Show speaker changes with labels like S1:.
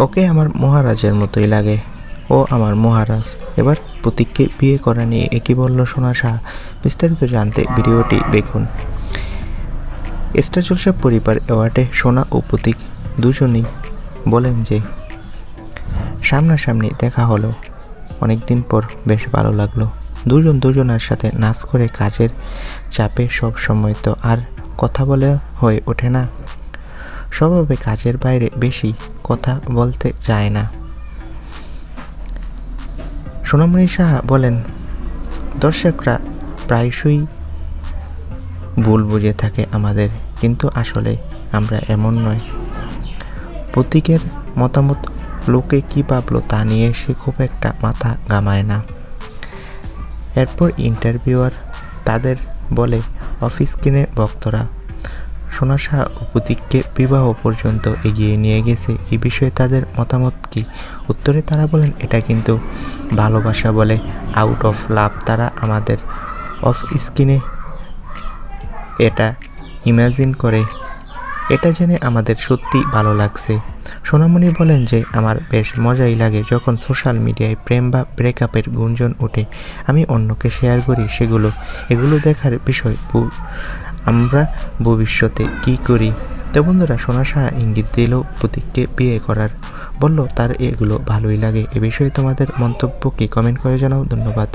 S1: ওকে আমার মহারাজের মতোই লাগে। ও আমার মহারাজ। এবার প্রতীককে বিয়ে করা নিয়ে একই বলল, সোনা শাহ, বিস্তারিত জানতে ভিডিওটি দেখুন। স্টার পরিবার অ্যাওয়ার্ডে সোনা ও প্রতীক দুজনেই বলেন যে, সামনাসামনি দেখা হলো। অনেক দিন পর বেশ ভালো লাগল। দুজন দুজনের সাথে নাচ করে কাজের চাপে সব সময় তো আর কথা বলে হয়ে ওঠে না। স্বভাবে কাজের বাইরে বেশি কথা বলতে চায় না। সোনামণি সাহা বলেন, দর্শকরা প্রায়শই ভুল বুঝে থাকে আমাদের, কিন্তু আসলে আমরা এমন নয়। প্রতীকের মতামত লোকে কী ভাবলো তা নিয়ে সে খুব একটা মাথা গামায় না। এরপর ইন্টারভিউয়ার তাদের বলে, অফিস কিনে ভক্তরা সোনা শাহ ও প্রতীককে বিবাহ পর্যন্ত এগিয়ে নিয়ে গেছে। এই বিষয়ে তাদের মতামত কি? উত্তরে তারা বলেন, এটা কিন্তু ভালোবাসা বলে। আউট অফ লাভ তারা আমাদের অফ স্ক্রিনে এটা ইমাজিন করে। এটা জেনে আমাদের সত্যি ভালো লাগছে। সোনামণি বলেন যে, আমার বেশ মজাই লাগে যখন সোশ্যাল মিডিয়ায় প্রেম বা ব্রেকআপের গুঞ্জন ওঠে। আমি অন্যকে শেয়ার করি সেগুলো। এগুলো দেখার বিষয় আমরা ভবিষ্যতে কি করি? তো বন্ধুরা, সোনা শাহ ইঙ্গিত দিল প্রতীককে বিয়ে করার। বলল, তার এগুলো ভালোই লাগে। এ বিষয়ে তোমাদের মন্তব্য কি? কমেন্ট করে জানাও। ধন্যবাদ।